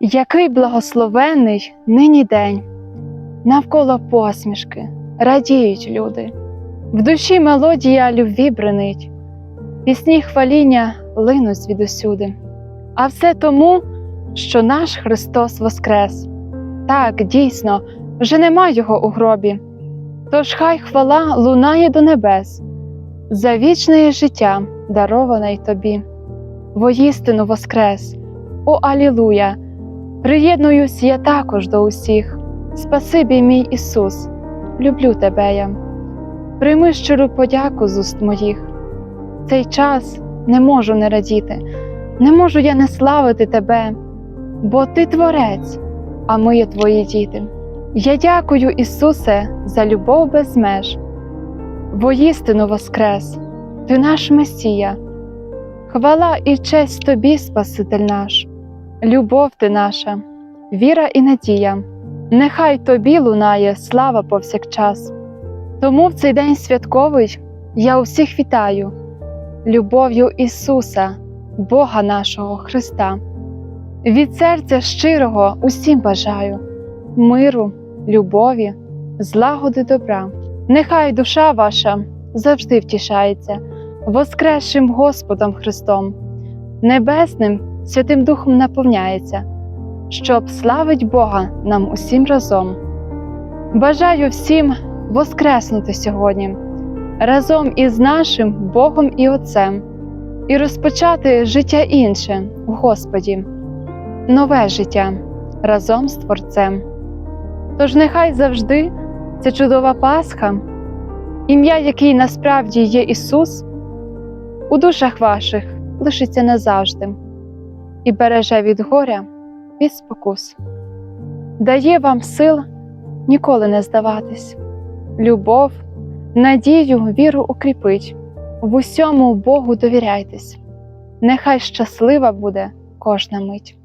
Який благословенний нині день, навколо посмішки радіють люди, в душі мелодія любві бренить, пісні хваління линуть звідусюди. А все тому, що наш Христос воскрес. Так, дійсно, вже нема його у гробі. Тож хай хвала лунає до небес, за вічне життя, дароване й тобі. Воістину воскрес, о Алілуя! Приєднуюсь я також до усіх. Спасибі, мій Ісус, люблю тебе я. Прийми щиру подяку з уст моїх. Цей час не можу не радіти, не можу я не славити тебе, бо ти творець, а ми є твої діти. Я дякую, Ісусе, за любов без меж. Воістину воскрес, ти наш Месія. Хвала і честь тобі, Спаситель наш, любов ти наша, віра і надія. Нехай тобі лунає слава повсякчас. Тому в цей день святковий я усіх вітаю, любов'ю Ісуса, Бога нашого Христа. Від серця щирого усім бажаю миру, любові, злагоди добра. Нехай душа ваша завжди втішається воскресшим Господом Христом, Небесним Святим Духом наповняється, щоб славить Бога нам усім разом. Бажаю всім воскреснути сьогодні разом із нашим Богом і Отцем і розпочати життя інше в Господі, нове життя разом з Творцем. Тож нехай завжди ця чудова Пасха, ім'я, який насправді є Ісус, у душах ваших лишиться назавжди і береже від горя, від спокус, дає вам сил ніколи не здаватись, любов, надію, віру укріпить, в усьому Богу довіряйтесь, нехай щаслива буде кожна мить.